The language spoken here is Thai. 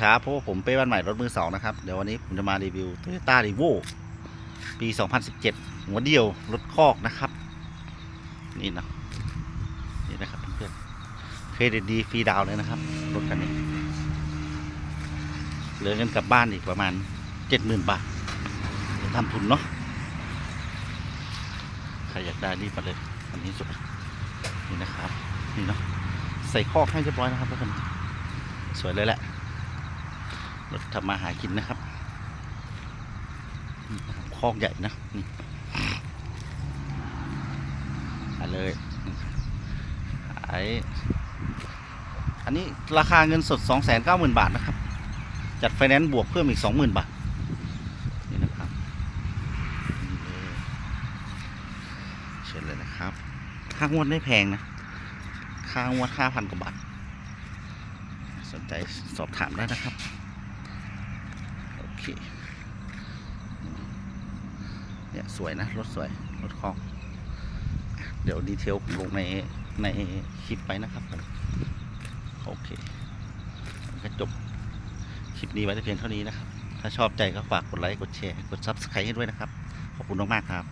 ครับเพราะว่าผมเป้บ้านใหม่รถมือสองนะครับ เดี๋ยววันนี้ผมจะมารีวิว Toyota r e v o ปี 2017 หัวเดียวรถคอกนะครับ นี่นะนี่นะครับเพื่อนเครดิตดีฟรีดาวเลยนะครับ รถคันนี้ เหลือเงินกลับบ้านอีกประมาณ 70,000 บาทเดี๋ยวทำทุนเนาะใครอยากได้รีบมาเลยอันนี้สุดนี่นะครับ นี่เนาะใส่คอกให้เรียบร้อยนะครับทุกคนสวยเลยแหละ รถทำมาหากินนะครับคอกใหญ่นะนี่าเลยขายอันนี้ราคาเงินสด 290,000 บาทนะครับ จัดไฟแนนซ์บวกเพิ่มอีก 20,000 บาท นี่นะครับ เชิญเลยนะครับ ค่างวดไม่แพงนะ ค่างวด 5,000 กว่าบาท สนใจสอบถามได้นะครับ เคเนี่ยสวยนะ รถสวย รถคอง เดี๋ยวดีเทลผมลงในในคลิปไปนะครับ โอเคก็จบคลิปนี้ไว้แต่เพียงเท่านี้นะครับ ถ้าชอบใจก็ฝากกดไลค์ กดแชร์ กด Subscribe ให้ด้วยนะครับ ขอบคุณมากๆครับ